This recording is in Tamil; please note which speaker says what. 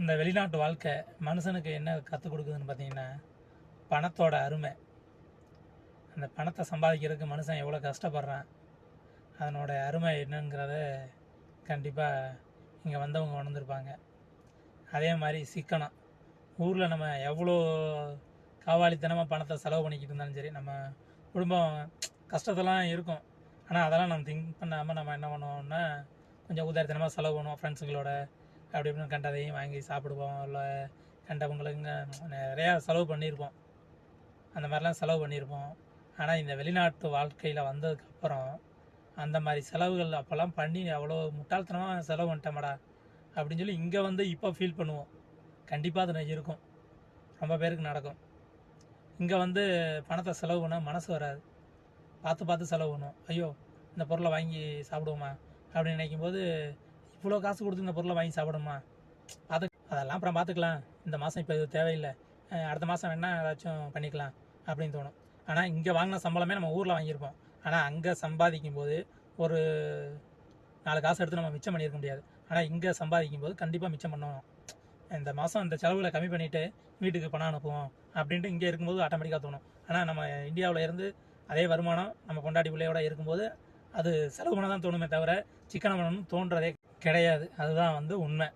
Speaker 1: இந்த வெளிநாட்டு வாழ்க்கை மனுஷனுக்கு என்ன கற்றுக் கொடுக்குதுன்னு பார்த்தீங்கன்னா பணத்தோட அருமை. அந்த பணத்தை சம்பாதிக்கிறதுக்கு மனுஷன் எவ்வளோ கஷ்டப்படுறான் அதனோட அருமை என்னங்கிறத கண்டிப்பாக இங்கே வந்தவங்க உணர்ந்துருப்பாங்க. அதே மாதிரி சிக்கனம். ஊரில் நம்ம எவ்வளோ காவாலித்தனமாக பணத்தை செலவு பண்ணிக்கிட்டு இருந்தாலும் சரி நம்ம குடும்பம் கஷ்டத்தெல்லாம் இருக்கும். ஆனால் அதெல்லாம் நம்ம திங்க் பண்ணாமல் நம்ம என்ன பண்ணுவோம்னா கொஞ்சம் உதாரித்தனமாக செலவு பண்ணுவோம் ஃப்ரெண்ட்ஸுங்களோட அப்படி இப்படின்னு கண்டதையும் வாங்கி சாப்பிடுவோம். இல்லை கண்டவங்களுங்க நிறையா செலவு பண்ணியிருப்போம். அந்த மாதிரிலாம் செலவு பண்ணியிருப்போம். ஆனால் இந்த வெளிநாட்டு வாழ்க்கையில் வந்ததுக்கப்புறம் அந்த மாதிரி செலவுகள் அப்போல்லாம் பண்ணி அவ்வளோ முட்டாள்தனமாக செலவு பண்ணிட்டேன்டா அப்படின்னு சொல்லி இங்கே வந்து இப்போ ஃபீல் பண்ணுவோம். கண்டிப்பாக அது இருக்கும். ரொம்ப பேருக்கு நடக்கும். இங்கே வந்து பணத்தை செலவு பண்ண மனசு வராது. பார்த்து பார்த்து செலவு பண்ணுவோம். ஐயோ இந்த பொருளை வாங்கி சாப்பிடுவோமா அப்படின்னு நினைக்கும் போது இவ்வளோ காசு கொடுத்து இந்த பொருளை வாங்கி சாப்பிடுமா அது அதெல்லாம் அப்புறம் பார்த்துக்கலாம். இந்த மாதம் இப்போ இது தேவையில்லை. அடுத்த மாதம் வேணால் ஏதாச்சும் பண்ணிக்கலாம் அப்படின்னு தோணும். ஆனால் இங்கே வாங்கின சம்பளமே நம்ம ஊரில் வாங்கியிருப்போம். ஆனால் அங்கே சம்பாதிக்கும் போது ஒரு நாலு காசு எடுத்து நம்ம மிச்சம் பண்ணியிருக்க முடியாது. ஆனால் இங்கே சம்பாதிக்கும் போது கண்டிப்பாக மிச்சம் பண்ணணும். இந்த மாதம் இந்த செலவுகளை கம்மி பண்ணிவிட்டு வீட்டுக்கு பணம் அனுப்புவோம் அப்படின்ட்டு இங்கே இருக்கும்போது ஆட்டோமேட்டிக்காக தோணும். ஆனால் நம்ம இந்தியாவில் இருந்து அதே வருமானம் நம்ம கொண்டாடி பிள்ளையோட இருக்கும்போது அது செலவு பண்ண தான் தோணுமே தவிர சிக்கனம் பண்ணணும்னு தோன்றதே கிடையாது. அதுதான் வந்து உண்மை.